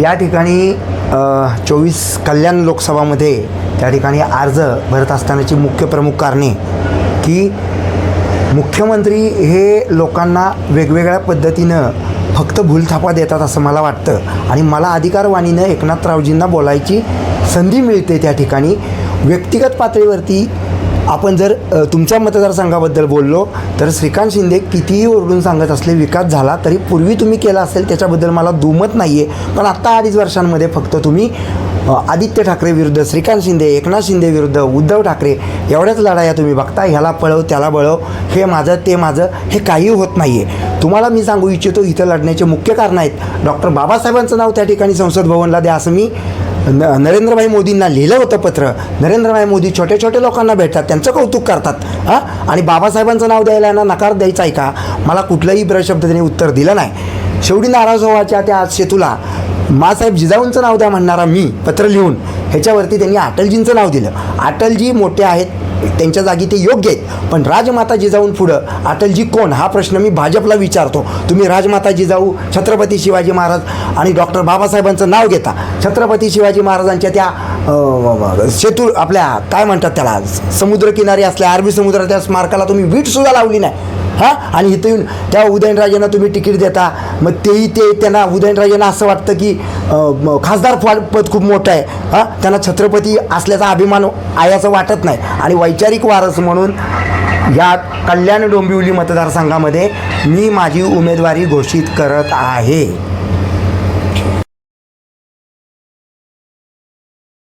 या ठिकाणी चोवीस कल्याण लोकसभामध्ये त्या ठिकाणी अर्ज भरत असतानाची मुख्य प्रमुख कारणे की मुख्यमंत्री हे लोकांना वेगवेगळ्या पद्धतीनं फक्त भूलथापा देतात असं मला वाटतं. आणि मला अधिकारवाणीनं एकनाथरावजींना बोलायची संधी मिळते त्या ठिकाणी. व्यक्तिगत पातळीवरती आपण जर तुमच्या मतदारसंघाबद्दल बोललो तर श्रीकांत शिंदे कितीही ओरडून सांगत असले विकास झाला तरी पूर्वी तुम्ही केला असेल त्याच्याबद्दल मला दुमत नाही आहे पण आत्ता अडीच वर्षांमध्ये फक्त तुम्ही आदित्य ठाकरे विरुद्ध श्रीकांत शिंदे एकनाथ शिंदे विरुद्ध उद्धव ठाकरे एवढ्याच लढाया तुम्ही बघता ह्याला पळव त्याला बळव हे माझं ते माझं हे काही होत नाही आहे तुम्हाला मी सांगू इच्छितो इथं लढण्याचे मुख्य कारण आहेत. डॉक्टर बाबासाहेबांचं नाव त्या ठिकाणी संसद भवनला द्या असं मी नरेंद्रभाई मोदींना लिहिलं होतं पत्र. नरेंद्रभाई मोदी छोट्या छोट्या लोकांना भेटतात त्यांचं कौतुक करतात हां? आणि बाबासाहेबांचं नाव द्यायला यांना नकार द्यायचा आहे का? मला कुठलंही शब्द त्यांनी उत्तर दिलं नाही. शेवटी नाराज होवाच्या त्या सेतूला मासाहेब जिजाऊंचं नाव द्या म्हणणारा मी पत्र लिहून ह्याच्यावरती त्यांनी अटलजींचं नाव दिलं. अटलजी मोठे आहेत त्यांच्या जागी ते योग्य आहेत. पण राजमाता जिजाऊन पुढं अटलजी कोण? हा प्रश्न मी भाजपला विचारतो. तुम्ही राजमाता जिजाऊ छत्रपती शिवाजी महाराज आणि डॉक्टर बाबासाहेबांचं नाव घेता. छत्रपती शिवाजी महाराजांच्या त्या सेतू आपल्या काय म्हणतात त्याला? समुद्रकिनारी असल्या अरबी समुद्राच्या स्मारकाला तुम्ही वीटसुद्धा लावली नाही. हां? आणि इथं येऊन त्या उदयनराजेंना तुम्ही तिकीट देता. मग तेही ते त्यांना उदयनराजेंना असं वाटतं की खासदार पद खूप मोठं आहे. हां? त्यांना छत्रपती असल्याचा अभिमान आयाचं वाटत नाही. आणि वैचारिक वारस म्हणून या कल्याण डोंबिवली मतदारसंघामध्ये मी माझी उमेदवारी घोषित करत आहे.